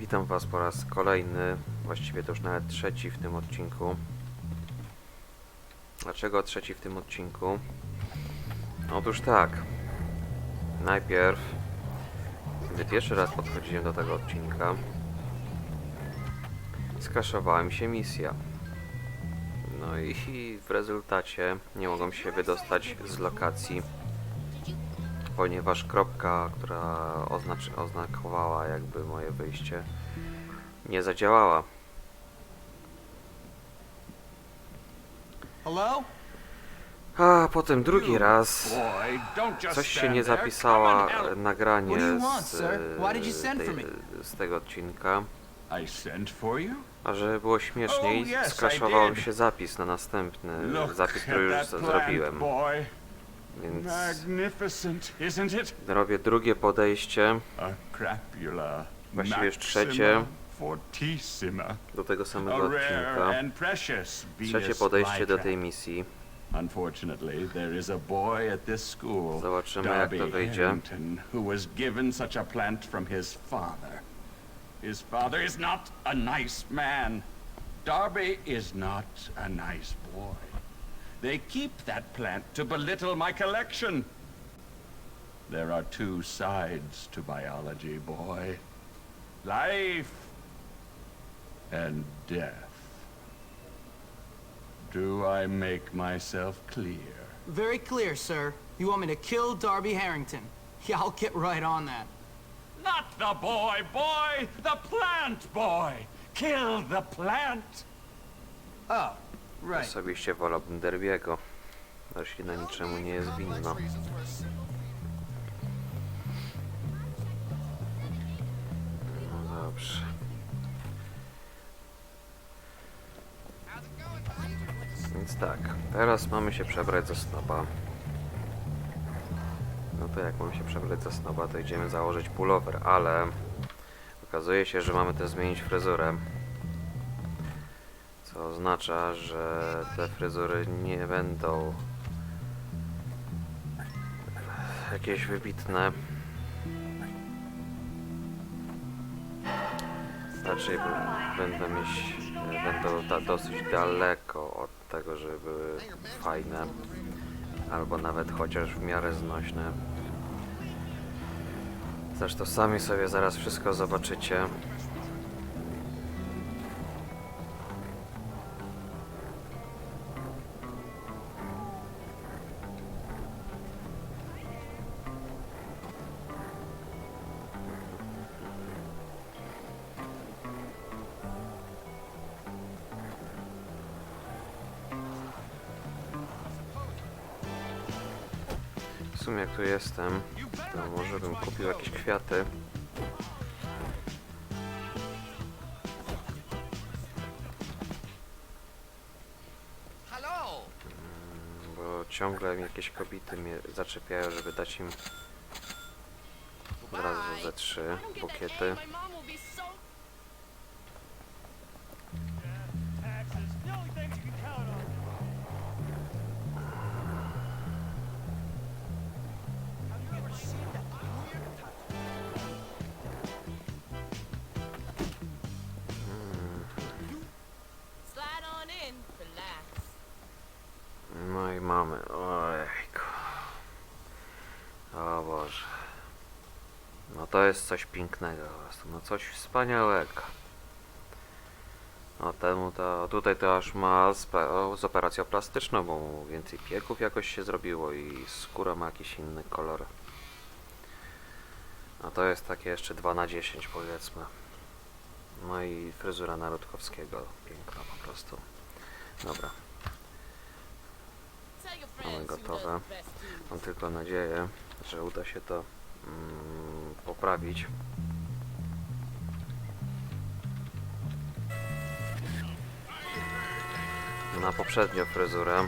Witam Was po raz kolejny, właściwie to już nawet trzeci w tym odcinku. Dlaczego trzeci w tym odcinku? Otóż tak. Najpierw, gdy pierwszy raz podchodziłem do tego odcinka, skraszowała mi się misja. No i w rezultacie nie mogłem się wydostać z lokacji, ponieważ kropka, która oznacz, oznakowała jakby moje wyjście, nie zadziałała. Hello? A potem drugi raz coś się nie zapisała nagranie z, me? z tego odcinka. A żeby było śmieszniej, Oh, skraszował się zapis na następny zapis, który już zrobiłem. Więc Magnificent, isn't it? robię drugie podejście A crapula. Właściwie już maxima trzecie. Fortissima. do tego A samego rare odcinka. and precious Trzecie Venus podejście do tej flytrap. misji. Unfortunately, there is a boy at this school, Zobaczymy, jak to Darby wyjdzie. Harrington, who was given such a plant from his father. His father is not a nice man. Darby is not a nice boy. They keep that plant to belittle my collection. There are two sides to biology, boy. Life and death. Do I make myself clear? Very clear, sir. You want me to kill Darby Harrington? Yeah, I'll get right on that. Not the boy, boy! The plant, boy! Kill the plant! Oh. Osobiście wolałbym Derbiego. Roślina niczemu nie jest winna. No dobrze. Więc tak, teraz mamy się przebrać za snoba. No to jak mamy się przebrać za snoba, to idziemy założyć pullover, ale okazuje się, że mamy też zmienić fryzurę. Co oznacza, że te fryzury nie będą jakieś wybitne. Raczej b- będą mieć, będą dosyć daleko od tego, żeby były fajne. Albo nawet chociaż w miarę znośne. Zresztą sami sobie zaraz wszystko zobaczycie. Tu jestem, to może bym kupił jakieś kwiaty. Bo ciągle jakieś kobiety mnie zaczepiają, żeby dać im od razu ze trzy bukiety. No to jest coś pięknego. No coś wspaniałego. No temu to tutaj to aż ma z, z operacją plastyczną, bo więcej pieków jakoś się zrobiło i skóra ma jakiś inny kolor. A to jest takie jeszcze 2 na 10 powiedzmy. No i fryzura Narodkowskiego. Piękna po prostu. Dobra. Mamy gotowe. Mam tylko nadzieję, że uda się to poprawić. Na poprzednią fryzurę,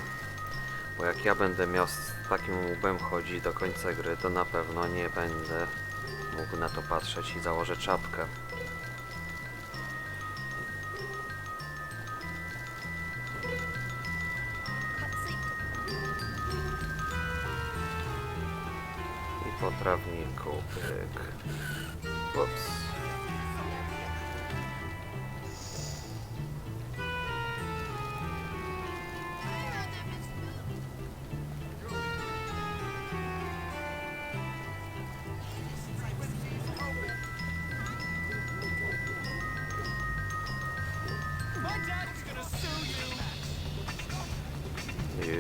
bo jak ja będę miał z takim łbem chodzić do końca gry, to na pewno nie będę mógł na to patrzeć i założę czapkę. prawniku, pyk. Ups.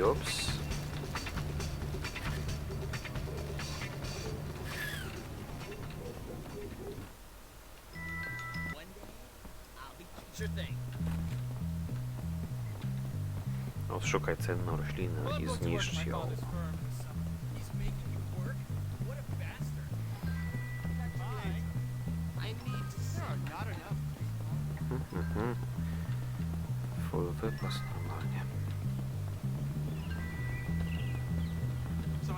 Ups. Odszukaj cenną roślinę i zniszcz ją. Mhm. Full wypas normalnie. So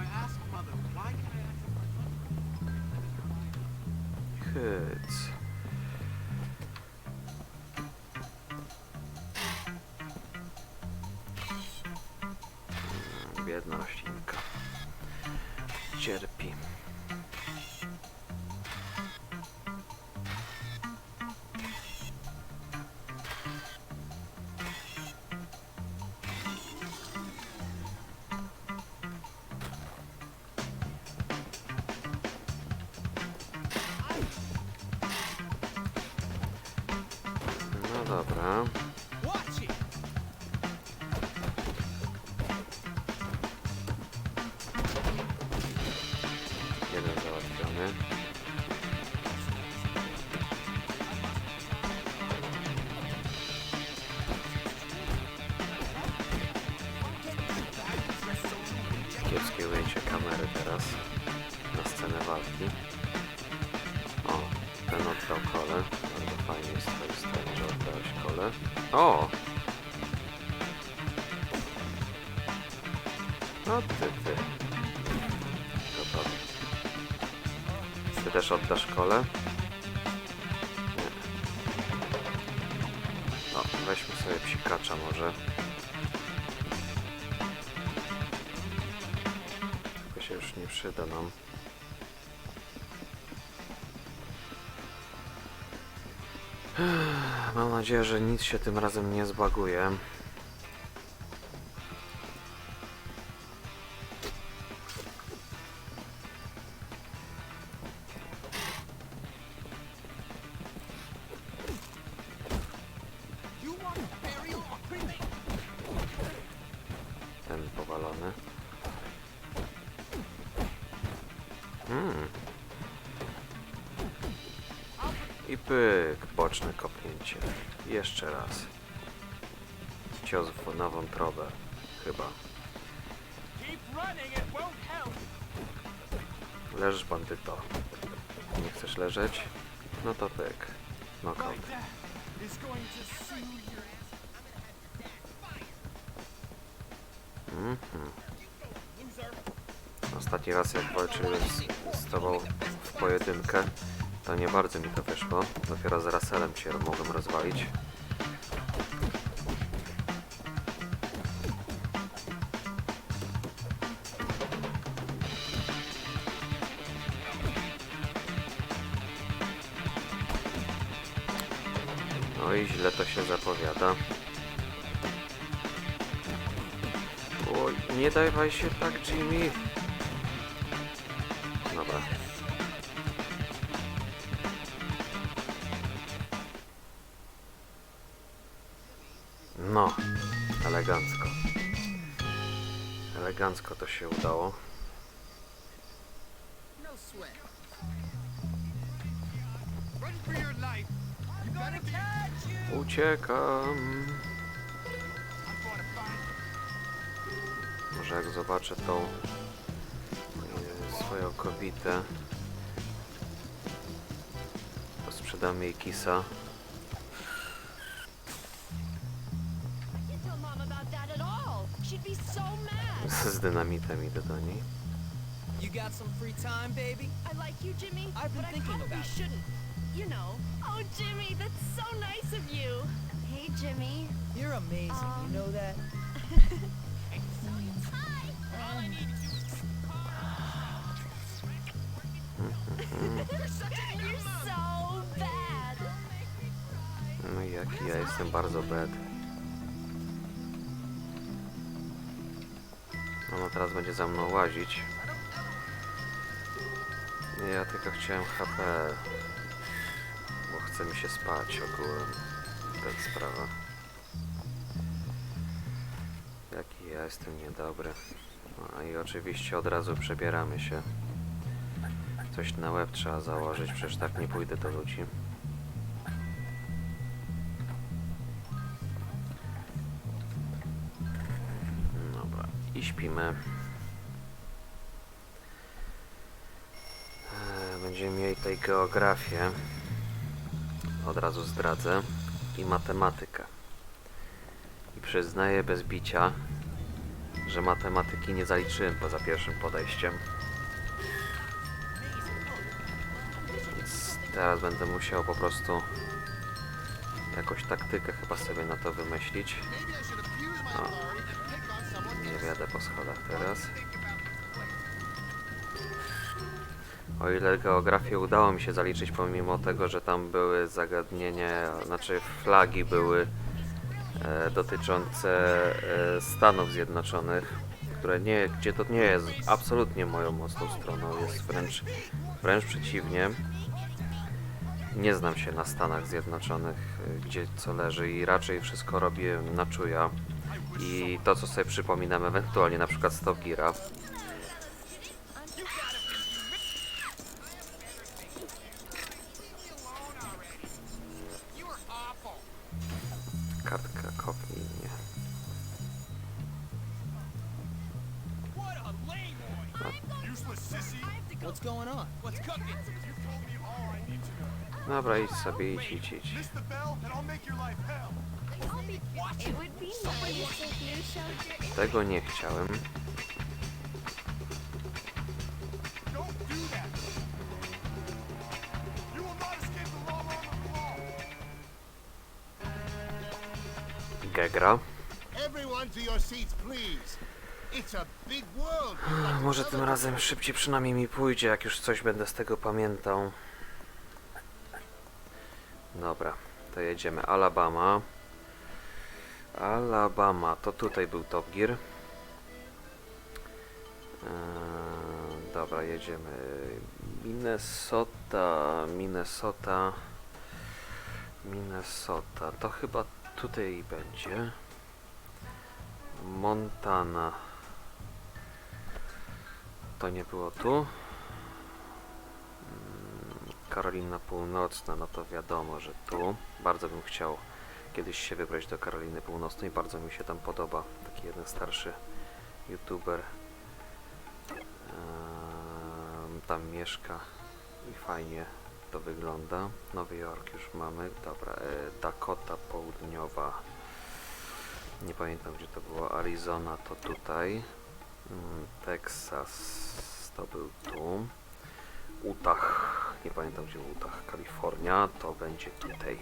Ty też oddasz kole? Nie. No, weźmy sobie psikacza może. Tylko się już nie przyda nam. Mam nadzieję, że nic się tym razem nie zbaguje. Hmm. I pyk, boczne kopnięcie. Jeszcze raz. Cios w na wątrobę. Chyba. Leżysz bandyto. Nie chcesz leżeć? No to pyk. Knockout. Like that Ostatni raz jak walczyłem z, z tobą w pojedynkę, to nie bardzo mi to wyszło. Dopiero z Russellem cię mogłem rozwalić. No i źle to się zapowiada. Oj, nie dawaj się tak, Jimmy. Elegancko to się udało. No. Uciekam. Może jak zobaczę tą e, swoją kobietę, to sprzedam jej kisa. Z dynamitem idę do niej. You got some free time, baby? I like you, Jimmy, I've been but I thinking probably about you. shouldn't. You know. Oh, Jimmy, that's so nice of you. Hey, Jimmy. You're amazing, Um, you know that? You're so bad. No i jaki ja jestem bardzo bad. Teraz będzie za mną łazić. Ja tylko chciałem HP. Bo chce mi się spać ogółem. Jest sprawa. Jaki ja jestem niedobry. No i oczywiście od razu przebieramy się. Coś na łeb trzeba założyć, przecież tak nie pójdę do ludzi. I śpimy. Eee, Będziemy mieli tutaj geografię. Od razu zdradzę. I matematykę. I przyznaję bez bicia, że matematyki nie zaliczyłem poza pierwszym podejściem. Więc teraz będę musiał po prostu jakąś taktykę chyba sobie na to wymyślić. O, nie jadę po schodach teraz. O ile geografię udało mi się zaliczyć, pomimo tego, że tam były zagadnienia, znaczy flagi były e, dotyczące e, Stanów Zjednoczonych, które nie, gdzie to nie jest absolutnie moją mocną stroną, jest wręcz, wręcz przeciwnie. Nie znam się na Stanach Zjednoczonych, gdzie co leży i raczej wszystko robię na czuja. I to, co sobie przypominam ewentualnie, na przykład z Top Geara, kartka? What's cooking? Dobra, idź sobie, idź, idź, idź. Tego nie chciałem. Gegra. Może tym razem szybciej przynajmniej mi pójdzie, jak już coś będę z tego pamiętał. Dobra, to jedziemy. Alabama. Alabama, to tutaj był Top Gear. Eee, dobra, jedziemy. Minnesota, Minnesota. Minnesota, to chyba tutaj będzie. Montana. To nie było tu. Mm, Karolina Północna, no to wiadomo, że tu. Bardzo bym chciał kiedyś się wybrać do Karoliny Północnej, bardzo mi się tam podoba. Taki jeden starszy youtuber tam mieszka i fajnie to wygląda. Nowy Jork już mamy, dobra, e, Dakota Południowa. Nie pamiętam gdzie to było, Arizona to tutaj. Mm, Teksas to był tu. Utah, nie pamiętam gdzie był Utah, Kalifornia to będzie tutaj.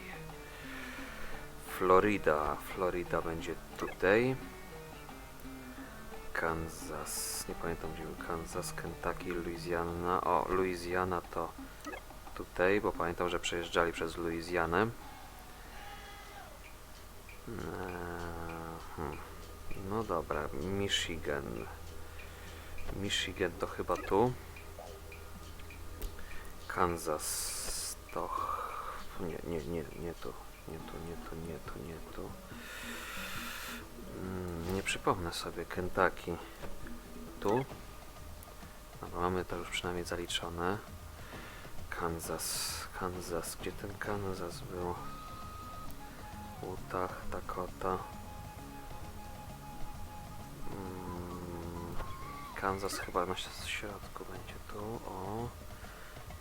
Florida, Florida będzie tutaj. Kansas, nie pamiętam gdzie był Kansas, Kentucky, Louisiana. O, Louisiana to tutaj, bo pamiętam, że przejeżdżali przez Louisianę. Eee, hmm. No dobra, Michigan. Michigan to chyba tu. Kansas to... Nie, nie, nie, nie tu. Nie tu, nie tu, nie tu, nie tu. Mm, nie przypomnę sobie. Kentucky. Tu. Dobra, mamy to już przynajmniej zaliczone. Kansas. Kansas. Gdzie ten Kansas był? Utah, Dakota. Mm, Kansas chyba na środku będzie tu. O.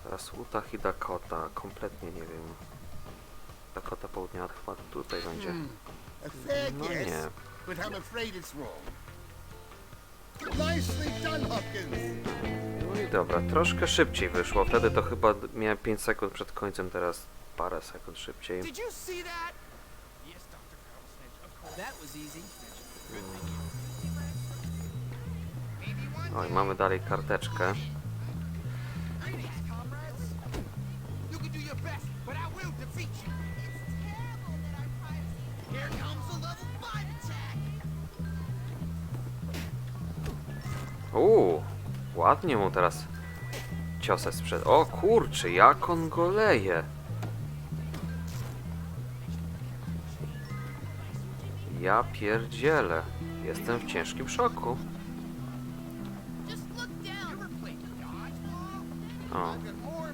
Teraz Utah i Dakota. Kompletnie nie wiem. Dakota Południowa chyba tutaj będzie. A fair No guess, nie. but I'm afraid it's wrong. Nicely done, Hopkins. No i dobra, troszkę szybciej wyszło. Wtedy to chyba miałem 5 sekund przed końcem, teraz parę sekund szybciej. Did you see that? Yes, Dr. Carlson. That was easy. Oj, mamy dalej karteczkę. Uuu, ładnie mu teraz ciosę sprzed. O kurczę, jak on go leje. Ja pierdzielę. Jestem w ciężkim szoku. O, I've got more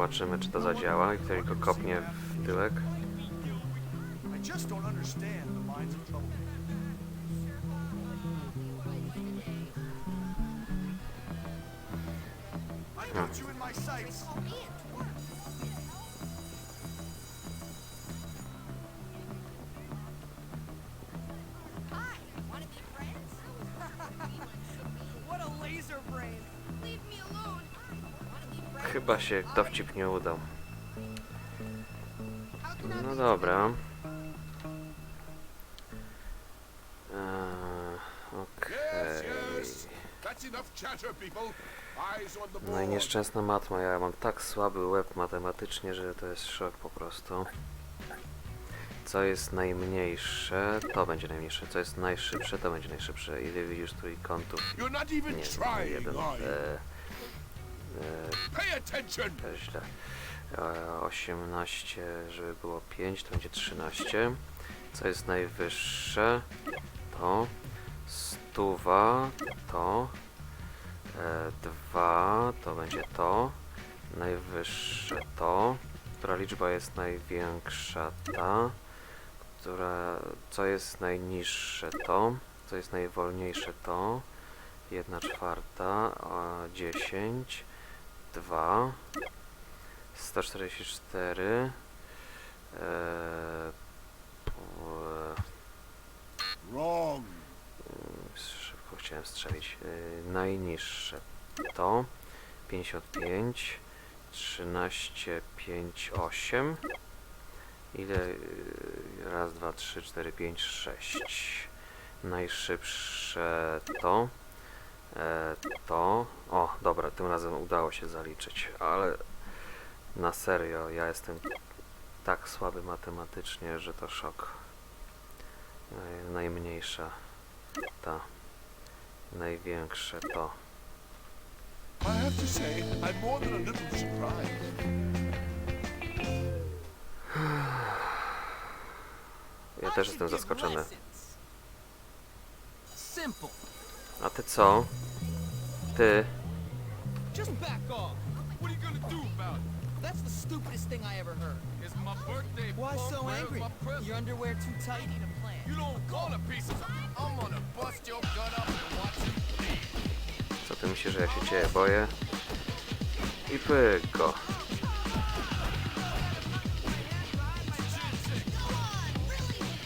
Zobaczymy, czy to zadziała i ktoś go kopnie w tyłek. I Chyba się dowcip nie udał. No dobra. Eee, the No i nieszczęsna matma. Ja mam tak słaby łeb matematycznie, że to jest szok po prostu. Co jest najmniejsze, to będzie najmniejsze. Co jest najszybsze, to będzie najszybsze. Ile widzisz trójkątów? Nie, jeden. E, e, Źle. E, 18, żeby było 5, to będzie 13. Co jest najwyższe? To. Stuwa, to. E, 2, to będzie to. Najwyższe to. Która liczba jest największa? Ta. Która, co jest najniższe? To. Co jest najwolniejsze? To. 1 czwarta, a 10, 2, 144, eee, p- Wrong. szybko chciałem strzelić, Eee, najniższe to 55, 13, 5, 8, ile, raz, dwa, trzy, cztery, pięć, sześć, najszybsze to, e, to, o dobra, tym razem udało się zaliczyć, ale na serio, ja jestem tak słaby matematycznie, że to szok. Naj, najmniejsza ta. Największe to. Ja też jestem zaskoczony. Simple. A ty co? Ty. Just back off. What are you gonna do about it? That's the stupidest thing I ever heard. It's my birthday. Why so angry? Your underwear too tight? Need a plan. You don't call a piece of... I'm gonna bust your gut up and watch you bleed. Co ty myślisz, że ja się ciebie boję? I pyk go.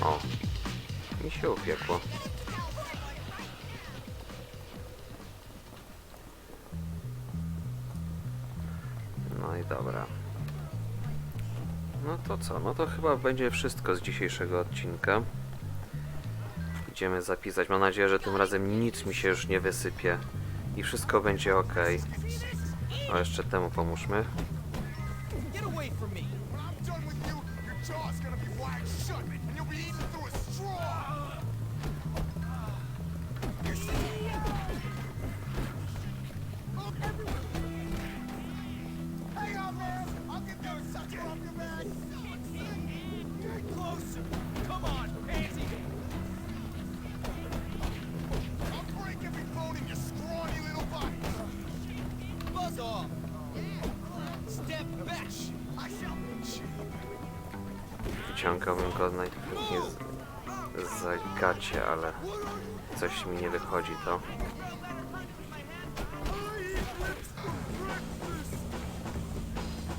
O. Mi się upiekło. No i dobra. No to co? No to chyba będzie wszystko z dzisiejszego odcinka. Idziemy zapisać. Mam nadzieję, że tym razem nic mi się już nie wysypie i wszystko będzie ok. O, jeszcze temu pomóżmy. Wyciągałbym go najchętniej z, za gacie, ale coś mi nie wychodzi to.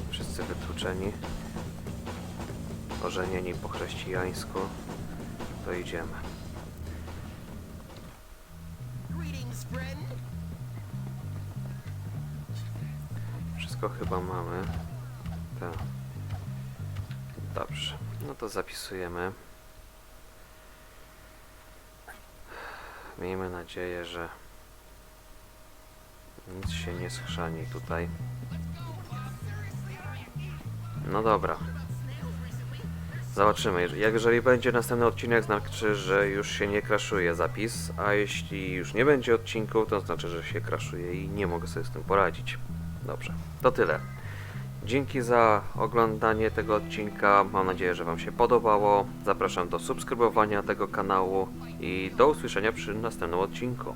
Wszyscy wytłuczeni. Ożenieni po chrześcijańsku. To idziemy. Wszystko chyba mamy. Tak. Dobrze. No to zapisujemy. Miejmy nadzieję, że nic się nie schrzani tutaj. No dobra. Zobaczymy. Jak jeżeli będzie następny odcinek, znaczy, że już się nie kraszuje zapis, a jeśli już nie będzie odcinku, to znaczy, że się kraszuje i nie mogę sobie z tym poradzić. Dobrze, to tyle. Dzięki za oglądanie tego odcinka. Mam nadzieję, że Wam się podobało. Zapraszam do subskrybowania tego kanału i do usłyszenia przy następnym odcinku.